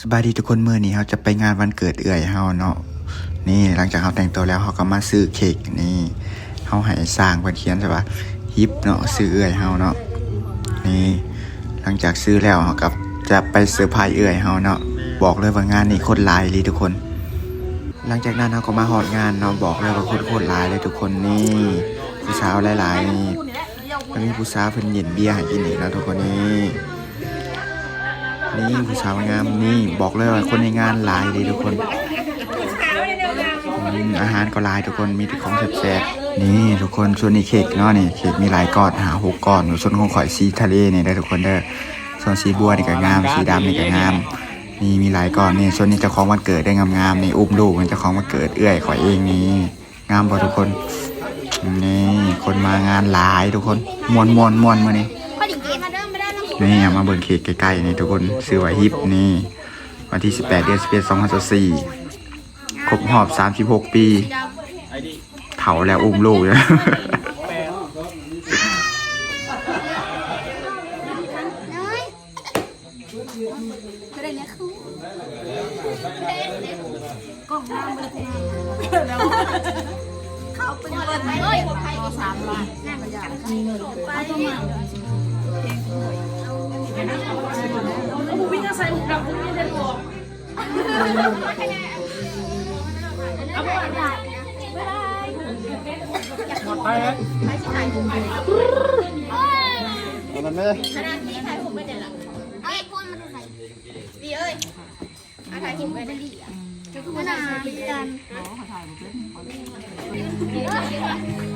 สบายดีทุกคนเมื่อนี้เราจะไปงานวันเกิดเอื่อยเฮาเนาะนี่หลังจากเราแต่งตัวแล้วเราก็มาซื้อเค้กนี่เฮาให้สร้างเพิ่นเขียนใช่ปะฮิปเนาะซื้อเอื่อยเฮาเนาะนี่หลังจากซื้อแล้วเราก็จะไปเซอร์ไพรส์เอื่อยเฮาเนาะบอกเลยว่างานนี้คนหลายเลยทุกคน หลังจากนั้นเราก็มาหอดงานเนาะบอกเลยว่าคนโคตรหลายเลยทุกคนนี่ผู้สาวหลายๆนี่มีผู้สาวเพิ่นเย็นเบียร์ให้กินอีกนะทุกคนนี่ นี่ผู้สาวงามนี่บอกเลยว่าคนในงานหลายเลยทุกคนอืมอาหารก็หลายทุกคนมีแต่ของแซ่บๆนี่ทุกคนส่วนนี้เค้กเนาะนี่เค้กมีหลายก้อนหาหกก้อนส่วนของข่อยสีทะเลนี่ได้อทุกคนเด้อส่วนสีบัวนี่ก็งามสีดำนี่ก็งามนี่มีหลายก้อนนี่ส่วนนี้เจ้าของวันเกิดได้งามๆนี่อุ้มลูกมันเจ้าของวันเกิดเอื้อยขอยเองนี่งามบ่ทุกคนนี่คนมางานหลายทุกคนมวนมวนมวนมานี่ นี่เอามาเบิ่งเค้กใกล้ๆนี่ทุกคนซื้อไว้ฮิปนี่ วันที่ 18 เดือน11 2024ครบรอบ 36 ปี เผาแล้วอุ้มลูกแล้วน้อยก็ได้เนี่ยคือกล่องน้ำเลยเขาเป็นเปิดไปเลยสามบาทน่ามันอยากไปเอา ตัวมาแล้วผมวิ่งใส่หุบดำผมวิ่งเดินออกเอาไปได้ไปแล้วมันไม่ขนาดนี้ถ่ายผมไม่ได้ละเอ้ยพ่นมันใส่ดีเอ้ยอาถ่ายผมไปได้ดีอะจะพูดนานกันยืนอถ่าที่เราไปกันกันเลย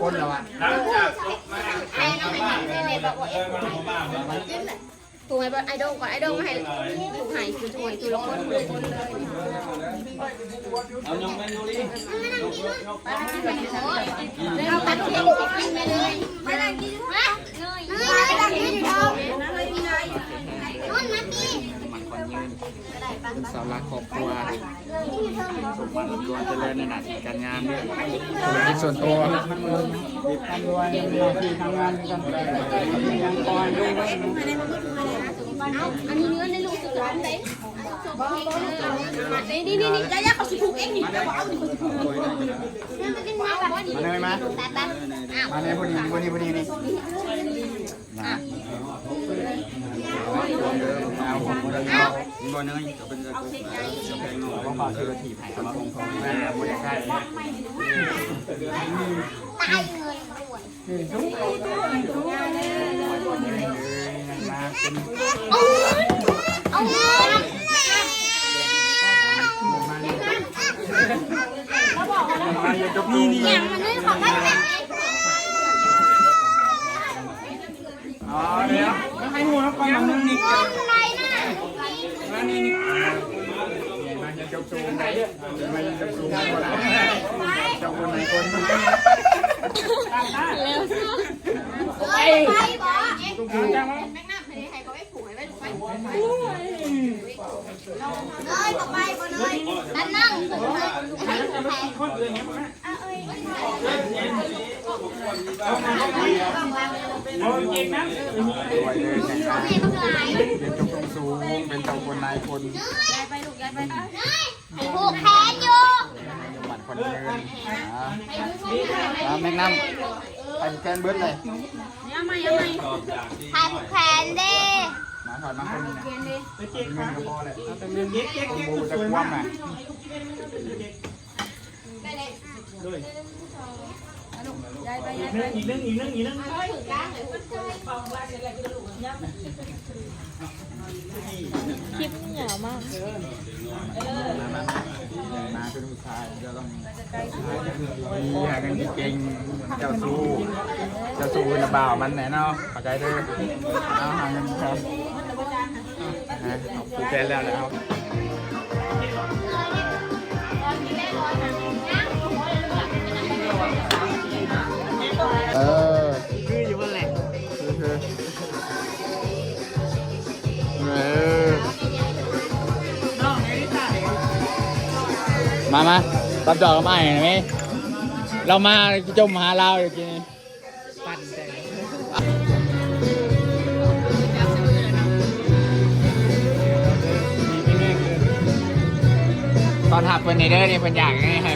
คนแล้วอะถูกไหมไอดอลก่อนไอดอลมาให้ถูกหายคือถูกคือละคนเลยเราตัดเค้กกินไปเลยไม่ได้กินนะเลยไม่ได้กินอยู่ท้องนู่นนะพี่ เป็นสาวรักครอบครัวสมบัติตัวเจริญในหน้าที่การงานด้วยธุรกิจส่วนตัวทำด้วยที่ทำงานกันยังคอยดูเอาอันนี้เนื้อในลูกสุดร้านไหนนี่นี่นี่นี่ยายาเขาสิผูกเองนี่เอาดิเขาสิผูกเนี่ยมันกินมาแบบนี้มาเลยไหมแต่แต่อ้าวมาเลยพอดีพอดีพอดีนี่นะ เอาผมก็ได้บอลเนยเป็นจะกูต้องขอชื่อทีผ่านมาองค์ทองแม่บุญใช่ตายเลยเอาเอาเงินนี่นี่อย่างมันนี่ของได้ไหม อ๋อเดี๋ยวให้หัวแล้วก่อนนึงนี่ อะไรน่ะ แล้วนี่นี่ มันสูงไปมันจะจูงไปเจ้าคนไหนคนเฮ้ยไปบ่จังวะแม่งน้ำไปไหนใครก็ไม่เอ้ยต่อไปบนเอ้ยนั่นนั่งผมเลยแทนคนเอื่นเงี้ยมั้งโอ้เก่งนะสวยเลยนะครับนี่มันหลายเป็นตรงสูงเป็นเต่าคนนายคน ผูกแขนอยู่มัดคนเดินอ่าแม่งน้ำไปแกนเบิร์ดเลยถ่ายผูกแขนดิมาถอดมาคนนี้นะเก่งครับพอแหละเป็นเงเก๊กเก๊กเก๊กสวยมากว่ำ อะด้วยอีกนึงอีกนึงอีกนึงอีกนึงมาเป็นผู้ชายจะต้องมีหากันเก่งเจ้าสู้เจ้าสู้ระบ่าวมันแน่เนาะเข้าใจเด้อเอาหาเงินครับเอาผูกแขนแล้วแล้วเอ มามารับดอกกับไอ้หน่อยไหมเรามาจมหาเราอยู่กินปั่นใจตอนหักเป็นในเด้อเนี่ยเป็นอยากให้